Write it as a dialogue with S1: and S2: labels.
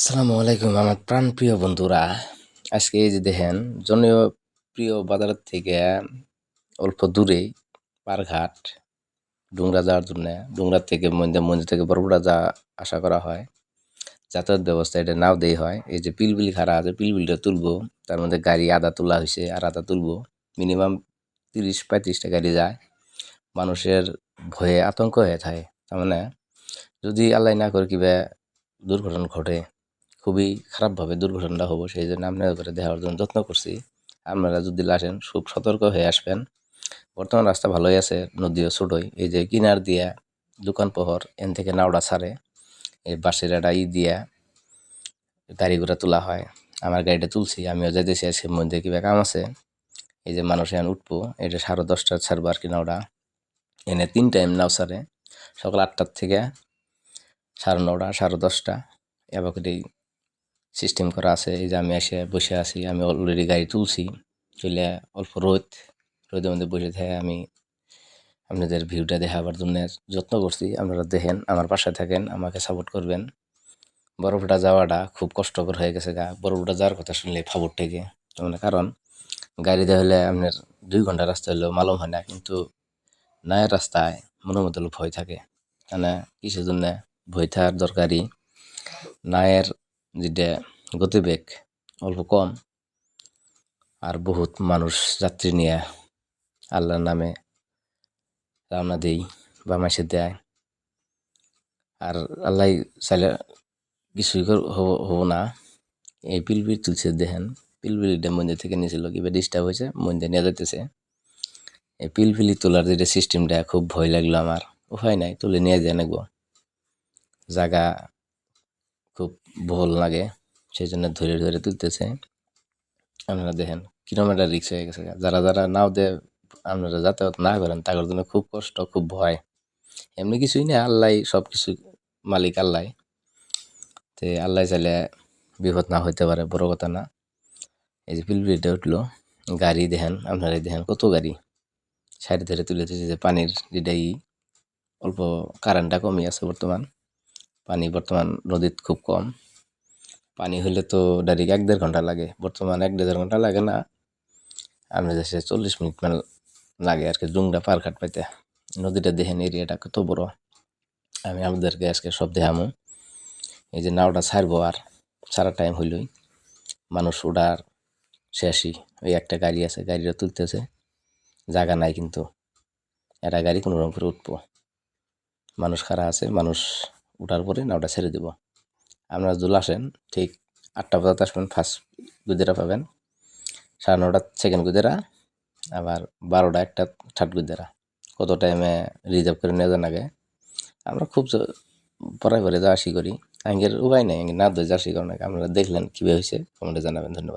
S1: আসসালামু আলাইকুম আমার প্রাণপ্রিয় বন্ধুরা। আজকে এই যে দেখেন, জনপ্রিয় বাজার থেকে অল্প দূরে পারঘাট ডুংরা যাওয়ার জন্য, ডুংরা থেকে মন্দির মন্দির থেকে বড়বড়া যা আশা করা হয়, যাতায়াত ব্যবস্থা এটা নাও দেই হয়। এই যে পিলবিল খাড়া আছে, পিলবিলটা তুলবো, তার মধ্যে গাড়ি আদা তোলা হয়েছে আর আদা তুলবো। মিনিমাম তিরিশ পঁয়ত্রিশটা গাড়ি যায়। মানুষের ভয়ে আতঙ্ক হয়ে থাকে, তার মানে যদি আল্লাহ না করে কিবা দুর্ঘটনা ঘটে খুবই খারাপভাবে দুর্ঘটনাটা হব, সেই জন্য আপনাদের করে দেওয়ার জন্য যত্ন করছি। আপনারা যদি আসেন, খুব সতর্ক হয়ে আসবেন। বর্তমান রাস্তা ভালোই আছে, নদীও ছোটোই। এই যে কিনার দিয়া দোকান পহর, এন থেকে নাওড়া ছাড়ে। এই বাসের একটা ই দিয়া গাড়ি ঘোড়া তোলা হয়। আমার গাড়িটা তুলছি, আমিও যাইতেছি, আজকে মধ্যে কিবা কাম আছে। এই যে মানুষ এখন উঠবো, এটা সাড়ে দশটা ছাড়বো আর কি নাওড়া। এনে তিন টাইম নাও ছাড়ে। সকাল আটটার থেকে সাড়ে নটা সাড়ে দশটা। এবার করে সিস্টেম করা আছে, এই যে আমি এসে বসে আছি, আমি অলরেডি গাড়ি তুলছি তুলে অল্প রোদ, রোদের মধ্যে বসে থেকে আমি আপনাদের ভিউটা দেখাবার জন্য যত্ন করছি। আপনারা দেখেন, আমার পাশে থাকেন, আমাকে সাপোর্ট করবেন। বরফটা যাওয়াটা খুব কষ্টকর হয়ে গেছে গা, বরফটা যাওয়ার কথা শুনলে ফাবর থেকে মানে কারণ গাড়িতে হলে আপনার দুই ঘণ্টা রাস্তা হলেও মালুম হয় না, কিন্তু নায়ের রাস্তায় মনের হলো ভয় থাকে। মানে কিসের জন্য ভয় থাকার দরকারই? নায়ের যেটা গতিবেগ অল্প কম আর বহুত মানুষ যাত্রী নিয়ে আল্লাহর নামে রওনা দেই বা মাসে দেয়। আর আল্লাহ চাইলে কিছুই হব, হব না। এই পিলবিল তুলছে দেখেন পিলবিলিটা মন্দির থেকে নিয়েছিল কিবা ডিস্টার্ব হয়েছে, মন্দির নিয়ে যেতেছে এই পিলপিলি তোলার যেটা সিস্টেমটা খুব ভয় লাগল আমার। উপায় নাই, তুলে নিয়ে যায় নাকবো। জায়গা খুব বহল লাগে সেই জন্য ধরে ধরে তুলতেছে। আপনারা দেখেন, কিলোমিটার রিক্স হয়ে গেছে যারা যারা নাও দিয়ে, আপনারা যাতায়াত না করেন, তাদের জন্য খুব কষ্ট, খুব ভয়। এমনি কিছুই না আল্লাহ সব কিছু মালিক আল্লাহ। তে আল্লাহ চাইলে বিপদ না হইতে পারে, বড় কথা না। এই যে পিলপিলিটা উঠল, গাড়ি দেখেন আপনারা দেখেন কত গাড়ি। সাইড ধরে তুলে যে পানির যেটাই অল্প কারেন্টটা কমই আছে বর্তমান। পানি বর্তমান নদীত খুব কম। পানি হলে তো ডাইরেক্ট এক দেড় ঘণ্টা লাগে। বর্তমান এক দেড় ঘণ্টা লাগে না। আমরা দেশে চল্লিশ মিনিট মান লাগে আর কি জুংটা পার কাট পাইতে। নদীটা দেখেন এরিয়াটা কত বড়। আমি আমাদেরকে আজকে সব দেখামো। এই যে নাওটা ছাড়বো আর সারা টাইম হইলই। মানুষ উড়ার শেষই। ওই একটা গাড়ি আছে, গাড়িটা তুলতেছে। জায়গা নাই কিন্তু। একটা গাড়ি কোনো রকম করে উঠবো। মানুষ খারা আছে, মানুষ উঠার পরে নাওটা ছেড়ে দেব। আপনারা যদি আসেন, ঠিক আটটা বাজাতে আসবেন ফার্স্ট গুদেরা পাবেন। সাড়ে নটা সেকেন্ড গুদেরা, আবার বারোটা একটা থার্ড গুদেরা। কত টাইমে রিজার্ভ করে নিয়ে যান আমরা খুব পরে পরে যাওয়া আসি করি। আঙ্গের উপায় নেই না ধরে আসি করেন আপনারা দেখলেন কীভাবে হয়েছে কমেন্টে জানাবেন, ধন্যবাদ।